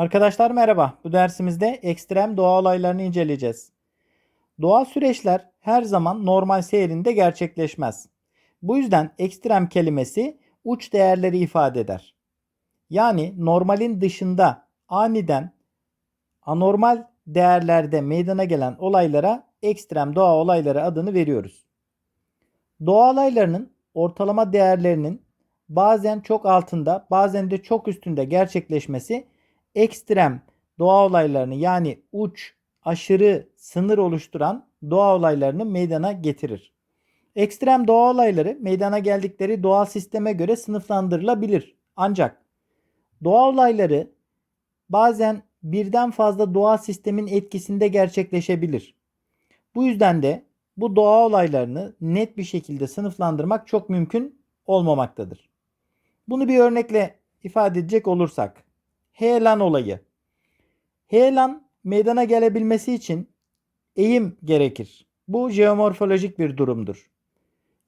Arkadaşlar merhaba. Bu dersimizde ekstrem doğa olaylarını inceleyeceğiz. Doğal süreçler her zaman normal seyrinde gerçekleşmez. Bu yüzden ekstrem kelimesi uç değerleri ifade eder. Yani normalin dışında aniden anormal değerlerde meydana gelen olaylara ekstrem doğa olayları adını veriyoruz. Doğa olaylarının ortalama değerlerinin bazen çok altında, bazen de çok üstünde gerçekleşmesi ekstrem doğa olaylarını yani uç, aşırı, sınır oluşturan doğa olaylarını meydana getirir. Ekstrem doğa olayları meydana geldikleri doğal sisteme göre sınıflandırılabilir. Ancak doğa olayları bazen birden fazla doğal sistemin etkisinde gerçekleşebilir. Bu yüzden de bu doğa olaylarını net bir şekilde sınıflandırmak çok mümkün olmamaktadır. Bunu bir örnekle ifade edecek olursak heyelan olayı. Heyelan meydana gelebilmesi için eğim gerekir. Bu jeomorfolojik bir durumdur.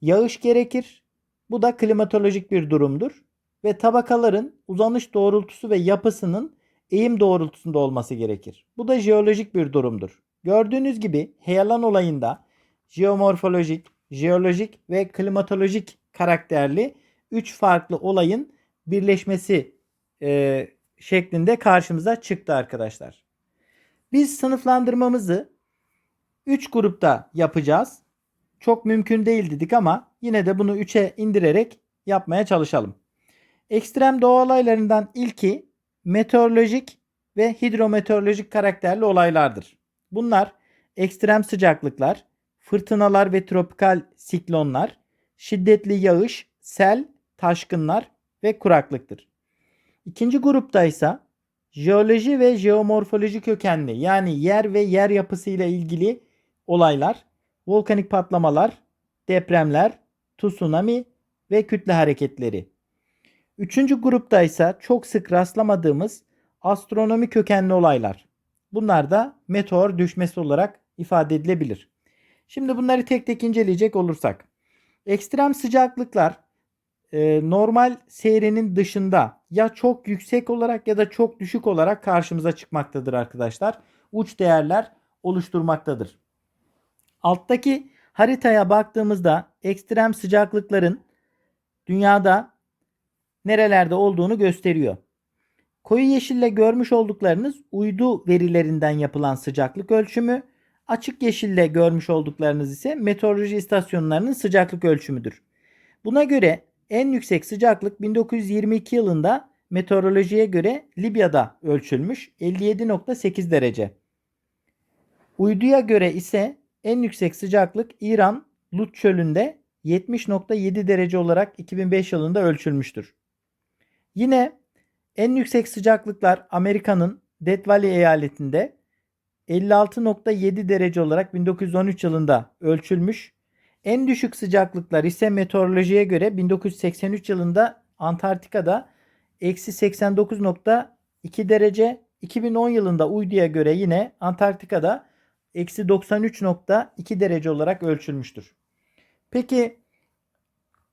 Yağış gerekir. Bu da klimatolojik bir durumdur. Ve tabakaların uzanış doğrultusu ve yapısının eğim doğrultusunda olması gerekir. Bu da jeolojik bir durumdur. Gördüğünüz gibi heyelan olayında jeomorfolojik, jeolojik ve klimatolojik karakterli 3 farklı olayın birleşmesi e, şeklinde karşımıza çıktı arkadaşlar. Biz sınıflandırmamızı 3 grupta yapacağız. Çok mümkün değil dedik ama yine de bunu 3'e indirerek yapmaya çalışalım. Ekstrem doğa olaylarından ilki meteorolojik ve hidrometeorolojik karakterli olaylardır. Bunlar ekstrem sıcaklıklar, fırtınalar ve tropikal siklonlar, şiddetli yağış, sel, taşkınlar ve kuraklıktır. İkinci grupta ise jeoloji ve jeomorfoloji kökenli yani yer ve yer yapısı ile ilgili olaylar, volkanik patlamalar, depremler, tsunami ve kütle hareketleri. Üçüncü grupta ise çok sık rastlamadığımız astronomi kökenli olaylar. Bunlar da meteor düşmesi olarak ifade edilebilir. Şimdi bunları tek tek inceleyecek olursak. Ekstrem sıcaklıklar e, normal seyrinin dışında ya çok yüksek olarak ya da çok düşük olarak karşımıza çıkmaktadır arkadaşlar. Uç değerler oluşturmaktadır. Alttaki haritaya baktığımızda ekstrem sıcaklıkların dünyada nerelerde olduğunu gösteriyor. Koyu yeşille görmüş olduklarınız uydu verilerinden yapılan sıcaklık ölçümü, açık yeşille görmüş olduklarınız ise meteoroloji istasyonlarının sıcaklık ölçümüdür. Buna göre en yüksek sıcaklık 1922 yılında meteorolojiye göre Libya'da ölçülmüş 57.8 derece. Uyduya göre ise en yüksek sıcaklık İran Lut çölünde 70.7 derece olarak 2005 yılında ölçülmüştür. Yine en yüksek sıcaklıklar Amerika'nın Death Valley eyaletinde 56.7 derece olarak 1913 yılında ölçülmüş. En düşük sıcaklıklar ise meteorolojiye göre 1983 yılında Antarktika'da eksi 89.2 derece. 2010 yılında uyduya göre yine Antarktika'da eksi 93.2 derece olarak ölçülmüştür. Peki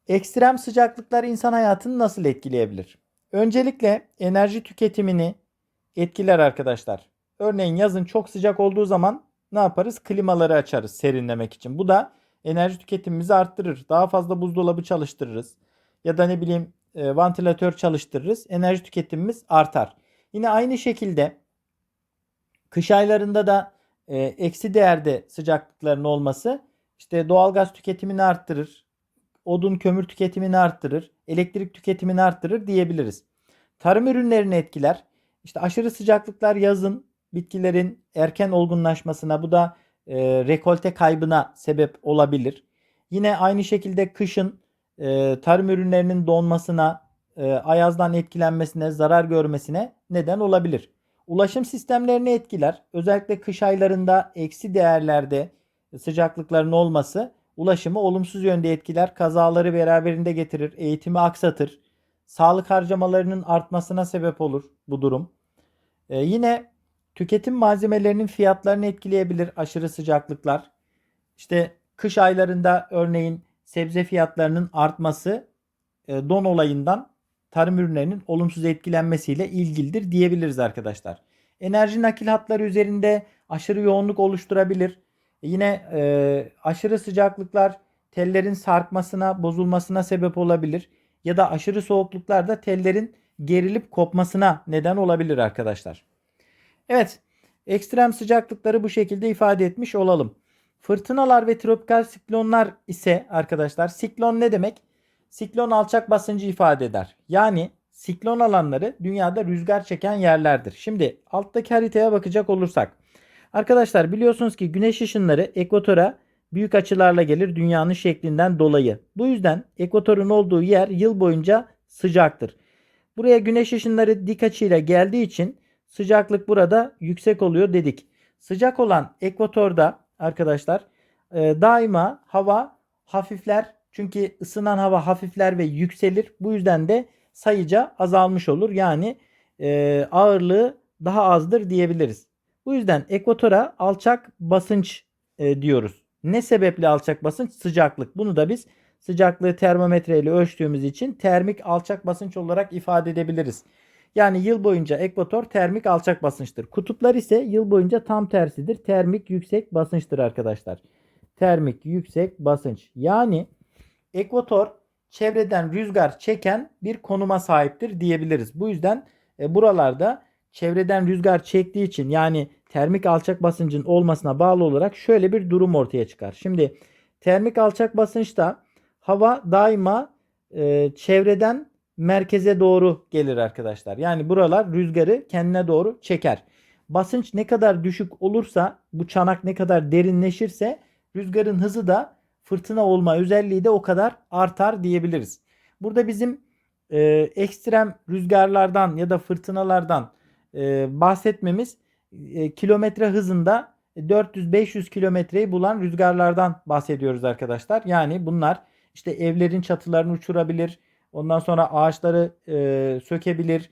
ekstrem sıcaklıklar insan hayatını nasıl etkileyebilir? Öncelikle enerji tüketimini etkiler arkadaşlar. Örneğin yazın çok sıcak olduğu zaman ne yaparız? Klimaları açarız serinlemek için. Bu da enerji tüketimimizi arttırır. Daha fazla buzdolabı çalıştırırız. Ya da ne bileyim e, vantilatör çalıştırırız. Enerji tüketimimiz artar. Yine aynı şekilde kış aylarında da e, eksi değerde sıcaklıkların olması işte doğalgaz tüketimini arttırır. Odun kömür tüketimini arttırır. Elektrik tüketimini arttırır diyebiliriz. Tarım ürünlerini etkiler. İşte aşırı sıcaklıklar yazın bitkilerin erken olgunlaşmasına bu da e, rekolte kaybına sebep olabilir. Yine aynı şekilde kışın e, tarım ürünlerinin donmasına, e, ayazdan etkilenmesine, zarar görmesine neden olabilir. Ulaşım sistemlerini etkiler. Özellikle kış aylarında eksi değerlerde sıcaklıkların olması ulaşımı olumsuz yönde etkiler. Kazaları beraberinde getirir, eğitimi aksatır. Sağlık harcamalarının artmasına sebep olur bu durum. Ee, yine tüketim malzemelerinin fiyatlarını etkileyebilir aşırı sıcaklıklar. İşte kış aylarında örneğin sebze fiyatlarının artması e, don olayından tarım ürünlerinin olumsuz etkilenmesiyle ilgilidir diyebiliriz arkadaşlar. Enerji nakil hatları üzerinde aşırı yoğunluk oluşturabilir. Yine e, aşırı sıcaklıklar tellerin sarkmasına, bozulmasına sebep olabilir. Ya da aşırı soğukluklar da tellerin gerilip kopmasına neden olabilir arkadaşlar. Evet, ekstrem sıcaklıkları bu şekilde ifade etmiş olalım. Fırtınalar ve tropikal siklonlar ise arkadaşlar siklon ne demek? Siklon alçak basıncı ifade eder. Yani siklon alanları dünyada rüzgar çeken yerlerdir. Şimdi alttaki haritaya bakacak olursak. Arkadaşlar biliyorsunuz ki güneş ışınları ekvatora büyük açılarla gelir dünyanın şeklinden dolayı. Bu yüzden ekvatorun olduğu yer yıl boyunca sıcaktır. Buraya güneş ışınları dik açıyla geldiği için sıcaklık burada yüksek oluyor dedik. Sıcak olan ekvatorda arkadaşlar e, daima hava hafifler. Çünkü ısınan hava hafifler ve yükselir. Bu yüzden de sayıca azalmış olur. Yani e, ağırlığı daha azdır diyebiliriz. Bu yüzden ekvatora alçak basınç e, diyoruz. Ne sebeple alçak basınç? Sıcaklık. Bunu da biz sıcaklığı termometre ile ölçtüğümüz için termik alçak basınç olarak ifade edebiliriz. Yani yıl boyunca ekvator termik alçak basınçtır. Kutuplar ise yıl boyunca tam tersidir. Termik yüksek basınçtır arkadaşlar. Termik yüksek basınç. Yani ekvator çevreden rüzgar çeken bir konuma sahiptir diyebiliriz. Bu yüzden e, buralarda çevreden rüzgar çektiği için yani termik alçak basıncın olmasına bağlı olarak şöyle bir durum ortaya çıkar. Şimdi termik alçak basınçta hava daima e, çevreden merkeze doğru gelir arkadaşlar. Yani buralar rüzgarı kendine doğru çeker. Basınç ne kadar düşük olursa bu çanak ne kadar derinleşirse rüzgarın hızı da fırtına olma özelliği de o kadar artar diyebiliriz. Burada bizim e, ekstrem rüzgarlardan ya da fırtınalardan e, bahsetmemiz e, kilometre hızında 400-500 kilometreyi bulan rüzgarlardan bahsediyoruz arkadaşlar. Yani bunlar işte evlerin çatılarını uçurabilir. Ondan sonra ağaçları e, sökebilir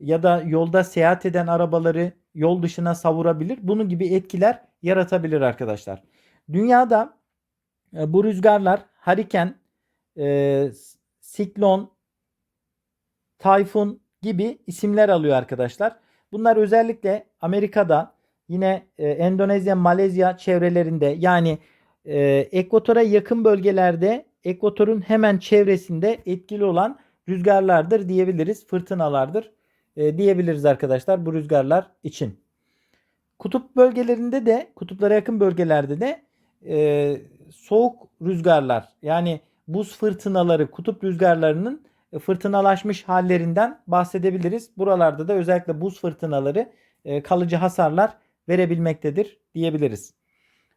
ya da yolda seyahat eden arabaları yol dışına savurabilir. Bunun gibi etkiler yaratabilir arkadaşlar. Dünyada e, bu rüzgarlar hariken, e, siklon, tayfun gibi isimler alıyor arkadaşlar. Bunlar özellikle Amerika'da yine e, Endonezya, Malezya çevrelerinde yani e, ekvatora yakın bölgelerde ekvatorun hemen çevresinde etkili olan rüzgarlardır diyebiliriz. Fırtınalardır e, diyebiliriz arkadaşlar bu rüzgarlar için. Kutup bölgelerinde de kutuplara yakın bölgelerde de e, soğuk rüzgarlar yani buz fırtınaları kutup rüzgarlarının e, fırtınalaşmış hallerinden bahsedebiliriz. Buralarda da özellikle buz fırtınaları e, kalıcı hasarlar verebilmektedir diyebiliriz.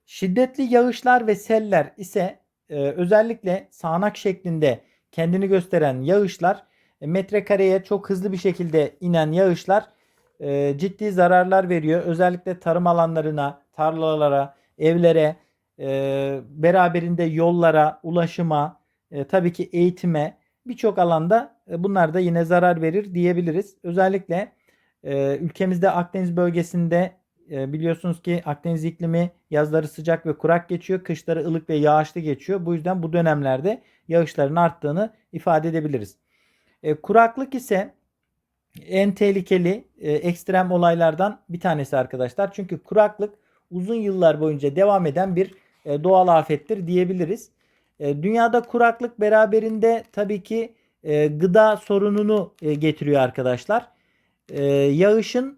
Şiddetli yağışlar ve seller ise e, özellikle sağanak şeklinde kendini gösteren yağışlar metrekareye çok hızlı bir şekilde inen yağışlar ciddi zararlar veriyor. Özellikle tarım alanlarına, tarlalara, evlere, beraberinde yollara, ulaşıma, tabii ki eğitime birçok alanda e, bunlar da yine zarar verir diyebiliriz. Özellikle e, ülkemizde Akdeniz bölgesinde e, biliyorsunuz ki Akdeniz iklimi yazları sıcak ve kurak geçiyor. Kışları ılık ve yağışlı geçiyor. Bu yüzden bu dönemlerde yağışların arttığını ifade edebiliriz. E, kuraklık ise en tehlikeli e, ekstrem olaylardan bir tanesi arkadaşlar. Çünkü kuraklık uzun yıllar boyunca devam eden bir e, doğal afettir diyebiliriz. E, dünyada kuraklık beraberinde tabii ki e, gıda sorununu e, getiriyor arkadaşlar. E, yağışın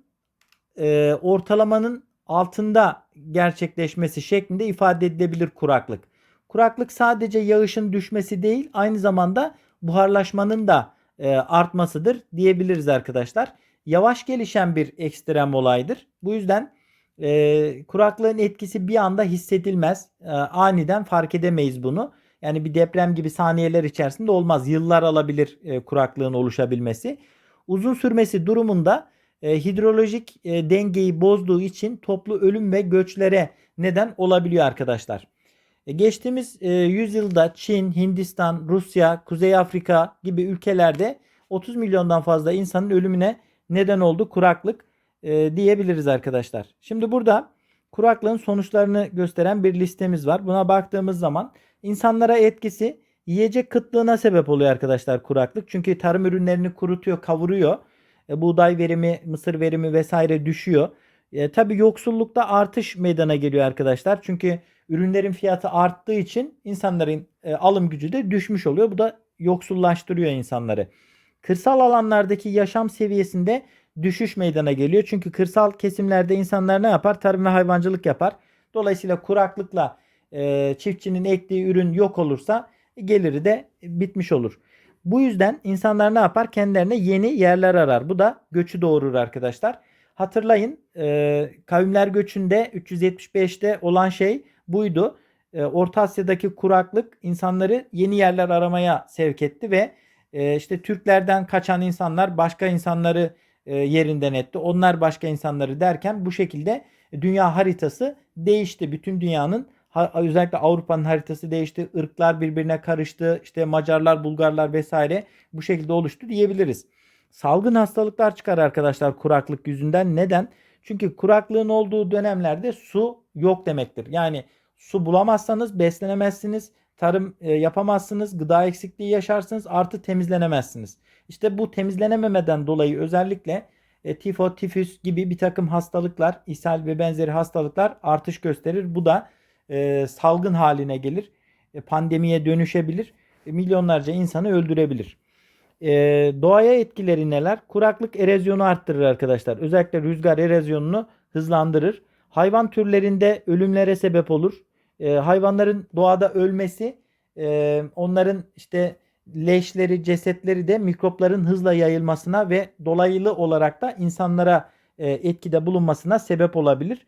e, ortalamanın altında gerçekleşmesi şeklinde ifade edilebilir kuraklık. Kuraklık sadece yağışın düşmesi değil aynı zamanda buharlaşmanın da e, artmasıdır diyebiliriz arkadaşlar. Yavaş gelişen bir ekstrem olaydır. Bu yüzden e, kuraklığın etkisi bir anda hissedilmez. E, aniden fark edemeyiz bunu. Yani bir deprem gibi saniyeler içerisinde olmaz. Yıllar alabilir e, kuraklığın oluşabilmesi. Uzun sürmesi durumunda e, hidrolojik e, dengeyi bozduğu için toplu ölüm ve göçlere neden olabiliyor arkadaşlar. E, geçtiğimiz yüzyılda Çin, Hindistan, Rusya, Kuzey Afrika gibi ülkelerde 30 milyondan fazla insanın ölümüne neden oldu kuraklık diyebiliriz arkadaşlar. Şimdi burada kuraklığın sonuçlarını gösteren bir listemiz var. Buna baktığımız zaman insanlara etkisi Yiyecek kıtlığına sebep oluyor arkadaşlar kuraklık. Çünkü tarım ürünlerini kurutuyor, kavuruyor. E, buğday verimi, mısır verimi vesaire düşüyor. E, tabii yoksullukta artış meydana geliyor arkadaşlar. Çünkü ürünlerin fiyatı arttığı için insanların e, alım gücü de düşmüş oluyor. Bu da yoksullaştırıyor insanları. Kırsal alanlardaki yaşam seviyesinde düşüş meydana geliyor. Çünkü kırsal kesimlerde insanlar ne yapar? Tarım ve hayvancılık yapar. Dolayısıyla kuraklıkla e, çiftçinin ektiği ürün yok olursa geliri de bitmiş olur. Bu yüzden insanlar ne yapar? Kendilerine yeni yerler arar. Bu da göçü doğurur arkadaşlar. Hatırlayın e, kavimler göçünde 375'te olan şey buydu. E, Orta Asya'daki kuraklık insanları yeni yerler aramaya sevk etti ve e, işte Türklerden kaçan insanlar başka insanları e, yerinden etti. Onlar başka insanları derken bu şekilde dünya haritası değişti. Bütün dünyanın özellikle Avrupa'nın haritası değişti. Irklar birbirine karıştı. İşte Macarlar, Bulgarlar vesaire bu şekilde oluştu diyebiliriz. Salgın hastalıklar çıkar arkadaşlar kuraklık yüzünden. Neden? Çünkü kuraklığın olduğu dönemlerde su yok demektir. Yani su bulamazsanız beslenemezsiniz. Tarım e, yapamazsınız. Gıda eksikliği yaşarsınız. Artı temizlenemezsiniz. İşte bu temizlenememeden dolayı özellikle e, tifo, tifüs gibi bir takım hastalıklar, ishal ve benzeri hastalıklar artış gösterir. Bu da e, salgın haline gelir. E, pandemiye dönüşebilir. E, milyonlarca insanı öldürebilir. E, doğaya etkileri neler? Kuraklık erozyonu arttırır arkadaşlar. Özellikle rüzgar erozyonunu hızlandırır. Hayvan türlerinde ölümlere sebep olur. E, hayvanların doğada ölmesi e, onların işte leşleri, cesetleri de mikropların hızla yayılmasına ve dolaylı olarak da insanlara e, etkide bulunmasına sebep olabilir.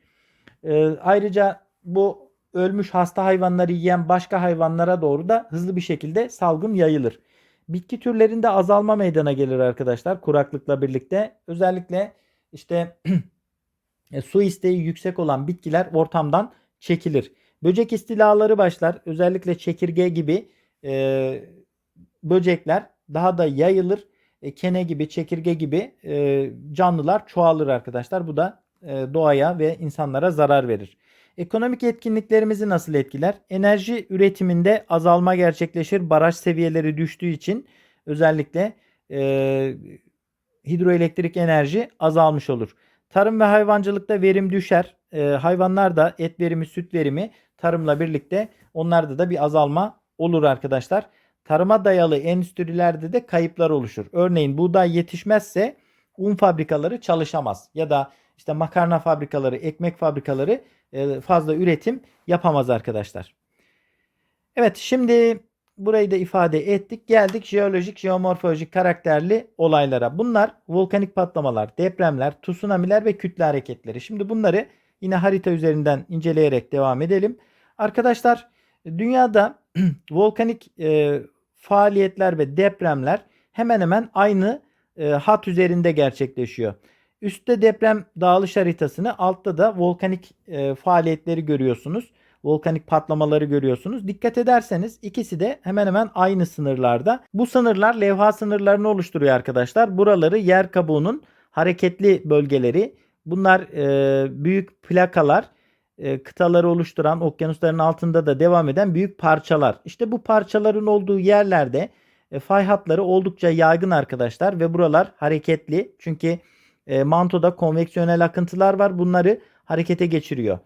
E, ayrıca bu ölmüş hasta hayvanları yiyen başka hayvanlara doğru da hızlı bir şekilde salgın yayılır. Bitki türlerinde azalma meydana gelir arkadaşlar kuraklıkla birlikte. Özellikle işte e, su isteği yüksek olan bitkiler ortamdan çekilir. Böcek istilaları başlar. Özellikle çekirge gibi e, böcekler daha da yayılır. E, kene gibi, çekirge gibi e, canlılar çoğalır arkadaşlar. Bu da e, doğaya ve insanlara zarar verir. Ekonomik etkinliklerimizi nasıl etkiler? Enerji üretiminde azalma gerçekleşir. Baraj seviyeleri düştüğü için özellikle e, hidroelektrik enerji azalmış olur. Tarım ve hayvancılıkta verim düşer. E, hayvanlar da et verimi, süt verimi tarımla birlikte onlarda da bir azalma olur arkadaşlar. Tarıma dayalı endüstrilerde de kayıplar oluşur. Örneğin buğday yetişmezse un fabrikaları çalışamaz ya da işte makarna fabrikaları, ekmek fabrikaları e, fazla üretim yapamaz arkadaşlar. Evet şimdi burayı da ifade ettik. Geldik jeolojik, jeomorfolojik karakterli olaylara. Bunlar volkanik patlamalar, depremler, tsunamiler ve kütle hareketleri. Şimdi bunları yine harita üzerinden inceleyerek devam edelim. Arkadaşlar dünyada volkanik e, faaliyetler ve depremler hemen hemen aynı e, hat üzerinde gerçekleşiyor. Üstte deprem dağılış haritasını, altta da volkanik e, faaliyetleri görüyorsunuz. Volkanik patlamaları görüyorsunuz. Dikkat ederseniz ikisi de hemen hemen aynı sınırlarda. Bu sınırlar levha sınırlarını oluşturuyor arkadaşlar. Buraları yer kabuğunun hareketli bölgeleri. Bunlar e, büyük plakalar e, kıtaları oluşturan okyanusların altında da devam eden büyük parçalar. İşte bu parçaların olduğu yerlerde e, fay hatları oldukça yaygın arkadaşlar ve buralar hareketli. Çünkü e, mantoda konveksiyonel akıntılar var. Bunları harekete geçiriyor.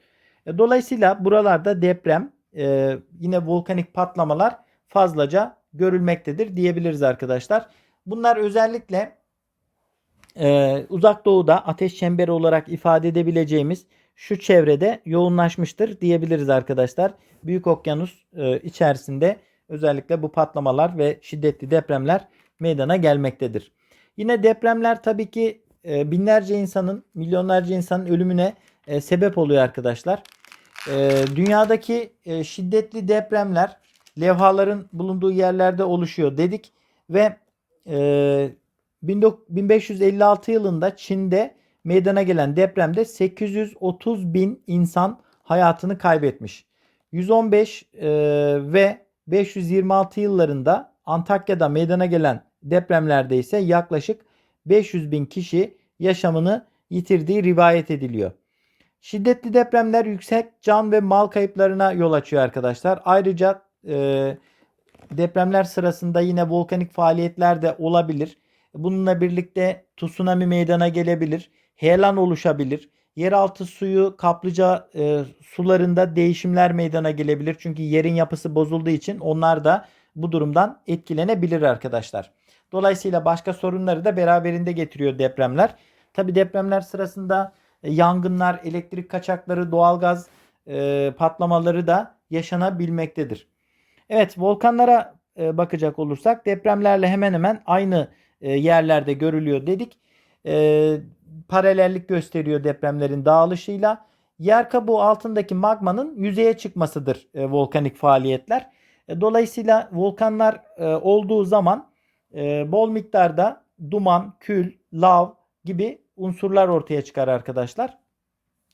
E, dolayısıyla buralarda deprem, e, yine volkanik patlamalar fazlaca görülmektedir diyebiliriz arkadaşlar. Bunlar özellikle e, uzak doğuda ateş çemberi olarak ifade edebileceğimiz şu çevrede yoğunlaşmıştır diyebiliriz arkadaşlar. Büyük okyanus e, içerisinde özellikle bu patlamalar ve şiddetli depremler meydana gelmektedir. Yine depremler tabii ki e, binlerce insanın, milyonlarca insanın ölümüne e, sebep oluyor arkadaşlar. E, dünyadaki şiddetli depremler levhaların bulunduğu yerlerde oluşuyor dedik ve e, 1556 yılında Çin'de meydana gelen depremde 830 bin insan hayatını kaybetmiş. 115 e, ve 526 yıllarında Antakya'da meydana gelen depremlerde ise yaklaşık 500 bin kişi yaşamını yitirdiği rivayet ediliyor. Şiddetli depremler yüksek can ve mal kayıplarına yol açıyor arkadaşlar. Ayrıca e, depremler sırasında yine volkanik faaliyetler de olabilir. Bununla birlikte tsunami meydana gelebilir. Heyelan oluşabilir. Yeraltı suyu kaplıca e, sularında değişimler meydana gelebilir. Çünkü yerin yapısı bozulduğu için onlar da bu durumdan etkilenebilir arkadaşlar. Dolayısıyla başka sorunları da beraberinde getiriyor depremler. Tabi depremler sırasında e, yangınlar, elektrik kaçakları, doğalgaz e, patlamaları da yaşanabilmektedir. Evet volkanlara e, bakacak olursak depremlerle hemen hemen aynı e, yerlerde görülüyor dedik. E, paralellik gösteriyor depremlerin dağılışıyla. Yer kabuğu altındaki magmanın yüzeye çıkmasıdır e, volkanik faaliyetler. E, dolayısıyla volkanlar e, olduğu zaman e, bol miktarda duman, kül, lav gibi unsurlar ortaya çıkar arkadaşlar.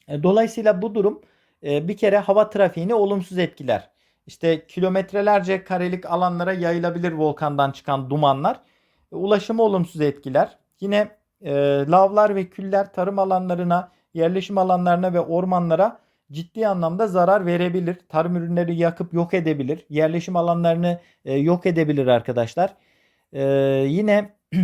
E, dolayısıyla bu durum e, bir kere hava trafiğini olumsuz etkiler. İşte kilometrelerce karelik alanlara yayılabilir volkandan çıkan dumanlar. E, ulaşımı olumsuz etkiler. Yine lavlar ve küller tarım alanlarına, yerleşim alanlarına ve ormanlara ciddi anlamda zarar verebilir. Tarım ürünleri yakıp yok edebilir. Yerleşim alanlarını yok edebilir arkadaşlar. E, yine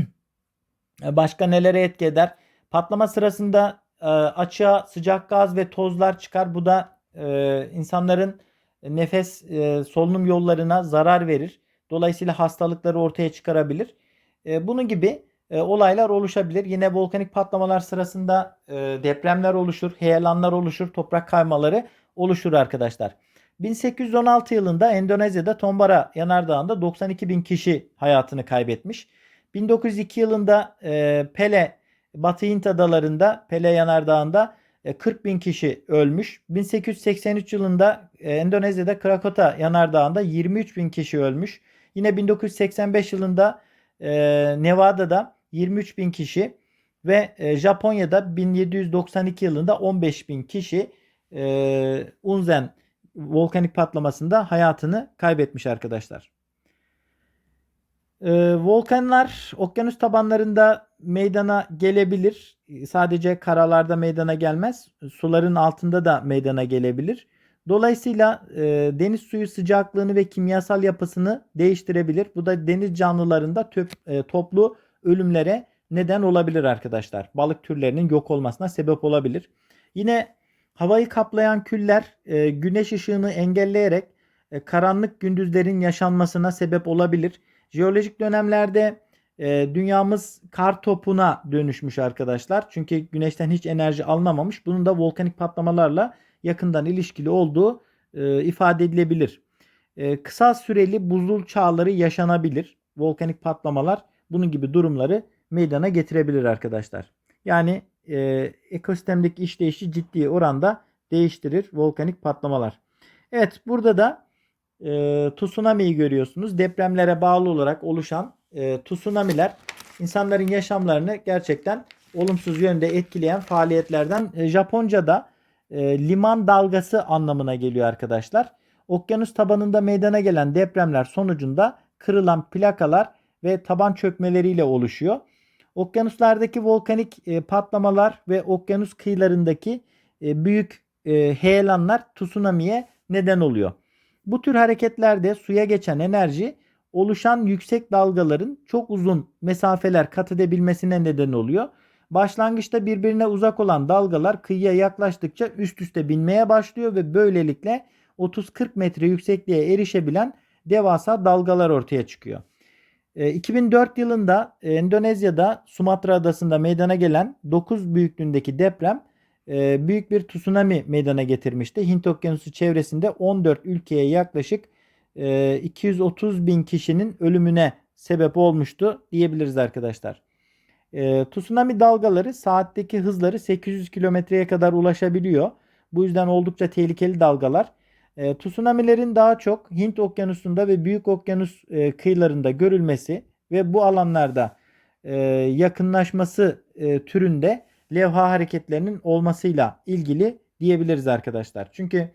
başka nelere etki eder? Patlama sırasında e, açığa sıcak gaz ve tozlar çıkar. Bu da e, insanların nefes e, solunum yollarına zarar verir. Dolayısıyla hastalıkları ortaya çıkarabilir. E, bunun gibi e, olaylar oluşabilir. Yine volkanik patlamalar sırasında e, depremler oluşur, heyelanlar oluşur, toprak kaymaları oluşur arkadaşlar. 1816 yılında Endonezya'da Tombara yanardağında 92 bin kişi hayatını kaybetmiş. 1902 yılında e, Pele Batı Hint adalarında Pele yanardağında 40 bin kişi ölmüş. 1883 yılında Endonezya'da Krakota yanardağında 23 bin kişi ölmüş. Yine 1985 yılında Nevada'da 23 bin kişi ve Japonya'da 1792 yılında 15 bin kişi Unzen volkanik patlamasında hayatını kaybetmiş arkadaşlar. Ee, volkanlar okyanus tabanlarında meydana gelebilir. Sadece karalarda meydana gelmez. Suların altında da meydana gelebilir. Dolayısıyla e, deniz suyu sıcaklığını ve kimyasal yapısını değiştirebilir. Bu da deniz canlılarında töp, e, toplu ölümlere neden olabilir arkadaşlar. Balık türlerinin yok olmasına sebep olabilir. Yine havayı kaplayan küller e, güneş ışığını engelleyerek e, karanlık gündüzlerin yaşanmasına sebep olabilir. Jeolojik dönemlerde e, dünyamız kar topuna dönüşmüş arkadaşlar. Çünkü güneşten hiç enerji alınamamış. Bunun da volkanik patlamalarla yakından ilişkili olduğu e, ifade edilebilir. E, kısa süreli buzul çağları yaşanabilir. Volkanik patlamalar bunun gibi durumları meydana getirebilir arkadaşlar. Yani e, ekosistemdeki işleyişi ciddi oranda değiştirir volkanik patlamalar. Evet burada da e, tsunami'yi görüyorsunuz. Depremlere bağlı olarak oluşan e, tsunami'ler insanların yaşamlarını gerçekten olumsuz yönde etkileyen faaliyetlerden e, Japonca'da e, liman dalgası anlamına geliyor arkadaşlar. Okyanus tabanında meydana gelen depremler sonucunda kırılan plakalar ve taban çökmeleriyle oluşuyor. Okyanuslardaki volkanik e, patlamalar ve okyanus kıyılarındaki e, büyük e, heyelanlar tsunami'ye neden oluyor. Bu tür hareketlerde suya geçen enerji oluşan yüksek dalgaların çok uzun mesafeler kat edebilmesine neden oluyor. Başlangıçta birbirine uzak olan dalgalar kıyıya yaklaştıkça üst üste binmeye başlıyor ve böylelikle 30-40 metre yüksekliğe erişebilen devasa dalgalar ortaya çıkıyor. 2004 yılında Endonezya'da Sumatra adasında meydana gelen 9 büyüklüğündeki deprem e, büyük bir tsunami meydana getirmişti. Hint Okyanusu çevresinde 14 ülkeye yaklaşık 230 e, bin kişinin ölümüne sebep olmuştu diyebiliriz arkadaşlar. E, tsunami dalgaları saatteki hızları 800 kilometreye kadar ulaşabiliyor. Bu yüzden oldukça tehlikeli dalgalar. E, tsunamilerin daha çok Hint Okyanusu'nda ve Büyük Okyanus e, kıyılarında görülmesi ve bu alanlarda e, yakınlaşması e, türünde levha hareketlerinin olmasıyla ilgili diyebiliriz arkadaşlar. Çünkü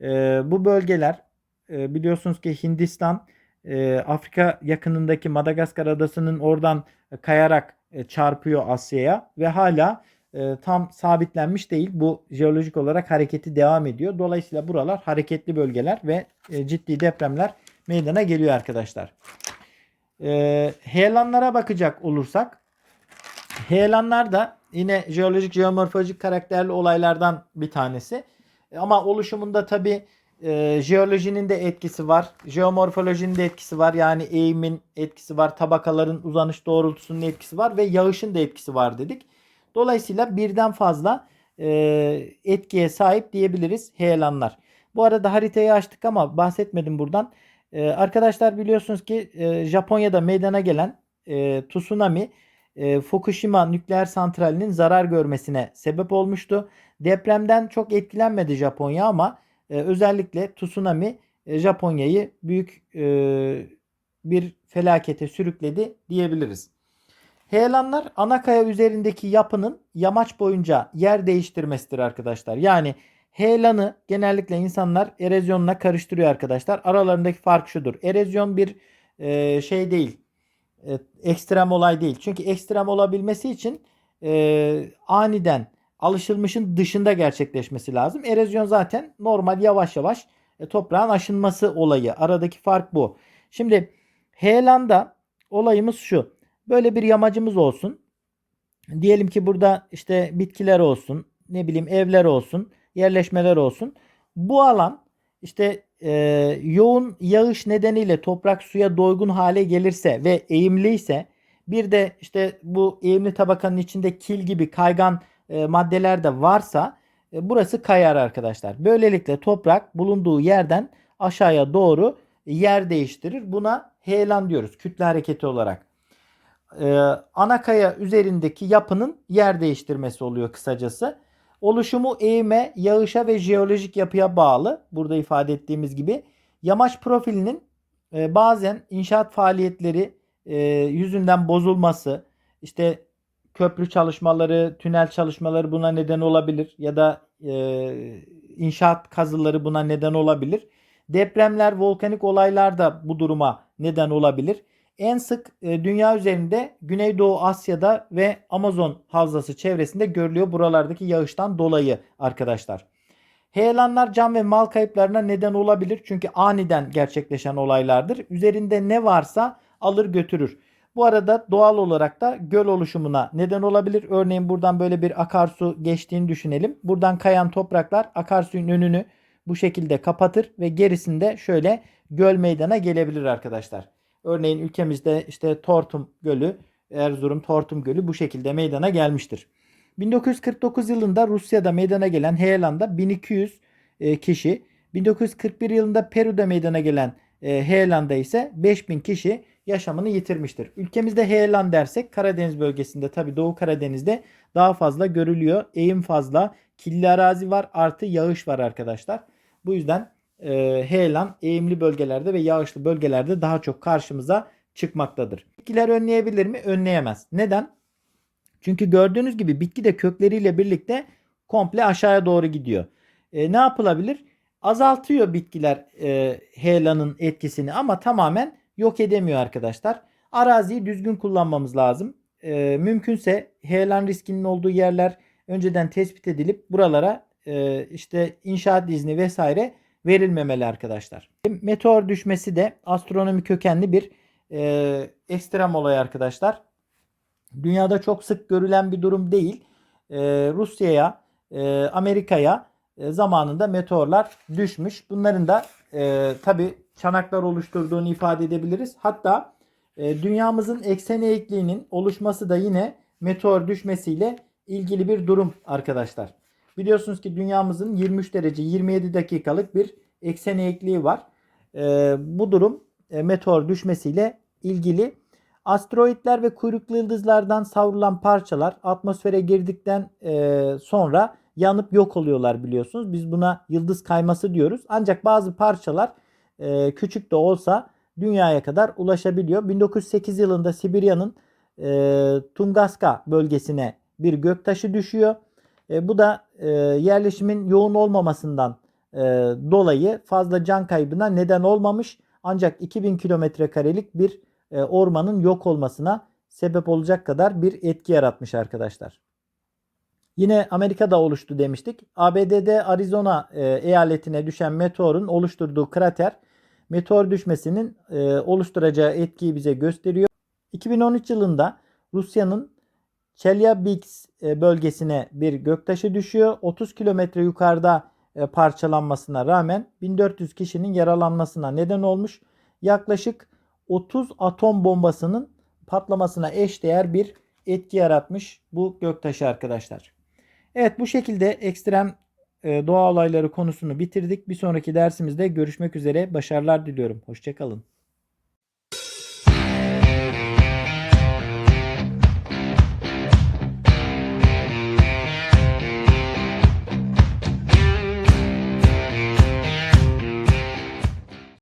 e, bu bölgeler e, biliyorsunuz ki Hindistan e, Afrika yakınındaki Madagaskar adasının oradan kayarak e, çarpıyor Asya'ya ve hala e, tam sabitlenmiş değil. Bu jeolojik olarak hareketi devam ediyor. Dolayısıyla buralar hareketli bölgeler ve e, ciddi depremler meydana geliyor arkadaşlar. Ee, heyelanlara bakacak olursak heyelanlar da yine jeolojik jeomorfolojik karakterli olaylardan bir tanesi. Ama oluşumunda tabi e, jeolojinin de etkisi var. Jeomorfolojinin de etkisi var. Yani eğimin etkisi var. Tabakaların uzanış doğrultusunun etkisi var. Ve yağışın da etkisi var dedik. Dolayısıyla birden fazla e, etkiye sahip diyebiliriz heyelanlar. Bu arada haritayı açtık ama bahsetmedim buradan. E, arkadaşlar biliyorsunuz ki e, Japonya'da meydana gelen e, tsunami e, Fukushima nükleer santralinin zarar görmesine sebep olmuştu. Depremden çok etkilenmedi Japonya ama e, özellikle tsunami e, Japonya'yı büyük e, bir felakete sürükledi diyebiliriz. Heyelanlar ana üzerindeki yapının yamaç boyunca yer değiştirmesidir arkadaşlar. Yani heyelanı genellikle insanlar erozyonla karıştırıyor arkadaşlar. Aralarındaki fark şudur. Erozyon bir e, şey değil. E, ekstrem olay değil. Çünkü ekstrem olabilmesi için e, aniden alışılmışın dışında gerçekleşmesi lazım. Erozyon zaten normal yavaş yavaş e, toprağın aşınması olayı. Aradaki fark bu. Şimdi heyelanda olayımız şu. Böyle bir yamacımız olsun. Diyelim ki burada işte bitkiler olsun, ne bileyim evler olsun, yerleşmeler olsun. Bu alan işte e, yoğun yağış nedeniyle toprak suya doygun hale gelirse ve eğimliyse bir de işte bu eğimli tabakanın içinde kil gibi kaygan e, maddeler de varsa e, burası kayar arkadaşlar. Böylelikle toprak bulunduğu yerden aşağıya doğru yer değiştirir. Buna heyelan diyoruz kütle hareketi olarak. E, ana kaya üzerindeki yapının yer değiştirmesi oluyor kısacası. Oluşumu eğime, yağışa ve jeolojik yapıya bağlı. Burada ifade ettiğimiz gibi. Yamaç profilinin e, bazen inşaat faaliyetleri e, yüzünden bozulması, işte köprü çalışmaları, tünel çalışmaları buna neden olabilir ya da e, inşaat kazıları buna neden olabilir. Depremler, volkanik olaylar da bu duruma neden olabilir. En sık e, dünya üzerinde Güneydoğu Asya'da ve Amazon havzası çevresinde görülüyor buralardaki yağıştan dolayı arkadaşlar. Heyelanlar can ve mal kayıplarına neden olabilir çünkü aniden gerçekleşen olaylardır. Üzerinde ne varsa alır götürür. Bu arada doğal olarak da göl oluşumuna neden olabilir. Örneğin buradan böyle bir akarsu geçtiğini düşünelim. Buradan kayan topraklar akarsuyun önünü bu şekilde kapatır ve gerisinde şöyle göl meydana gelebilir arkadaşlar. Örneğin ülkemizde işte Tortum Gölü, Erzurum Tortum Gölü bu şekilde meydana gelmiştir. 1949 yılında Rusya'da meydana gelen heyelan'da 1200 e, kişi, 1941 yılında Peru'da meydana gelen e, heyelan'da ise 5000 kişi yaşamını yitirmiştir. Ülkemizde heyelan dersek Karadeniz bölgesinde tabi Doğu Karadeniz'de daha fazla görülüyor. Eğim fazla, killi arazi var artı yağış var arkadaşlar. Bu yüzden e, heyelan eğimli bölgelerde ve yağışlı bölgelerde daha çok karşımıza çıkmaktadır. Bitkiler önleyebilir mi? Önleyemez. Neden? Çünkü gördüğünüz gibi bitki de kökleriyle birlikte komple aşağıya doğru gidiyor. E, ne yapılabilir? Azaltıyor bitkiler e, heyelanın etkisini ama tamamen yok edemiyor arkadaşlar. Araziyi düzgün kullanmamız lazım. E, mümkünse heyelan riskinin olduğu yerler önceden tespit edilip buralara e, işte inşaat izni vesaire verilmemeli arkadaşlar. Meteor düşmesi de astronomi kökenli bir e, ekstrem olay arkadaşlar. Dünyada çok sık görülen bir durum değil. E, Rusya'ya, e, Amerika'ya e, zamanında meteorlar düşmüş. Bunların da e, tabi çanaklar oluşturduğunu ifade edebiliriz. Hatta e, dünyamızın eksen eğikliğinin oluşması da yine meteor düşmesiyle ilgili bir durum arkadaşlar. Biliyorsunuz ki dünyamızın 23 derece 27 dakikalık bir eksen eğikliği var. E, bu durum e, meteor düşmesiyle ilgili. Asteroidler ve kuyruklu yıldızlardan savrulan parçalar atmosfere girdikten e, sonra yanıp yok oluyorlar biliyorsunuz. Biz buna yıldız kayması diyoruz. Ancak bazı parçalar e, küçük de olsa dünyaya kadar ulaşabiliyor. 1908 yılında Sibirya'nın e, Tungaska bölgesine bir göktaşı düşüyor. E, bu da e, yerleşimin yoğun olmamasından e, dolayı fazla can kaybına neden olmamış. Ancak 2000 kilometre karelik bir e, ormanın yok olmasına sebep olacak kadar bir etki yaratmış arkadaşlar. Yine Amerika'da oluştu demiştik. ABD'de Arizona e, eyaletine düşen meteorun oluşturduğu krater meteor düşmesinin e, oluşturacağı etkiyi bize gösteriyor. 2013 yılında Rusya'nın Chelyabinsk e, bölgesine bir göktaşı düşüyor. 30 kilometre yukarıda e, parçalanmasına rağmen 1400 kişinin yaralanmasına neden olmuş. Yaklaşık 30 atom bombasının patlamasına eşdeğer bir etki yaratmış bu göktaşı arkadaşlar. Evet bu şekilde ekstrem e, doğa olayları konusunu bitirdik. Bir sonraki dersimizde görüşmek üzere. Başarılar diliyorum. Hoşçakalın.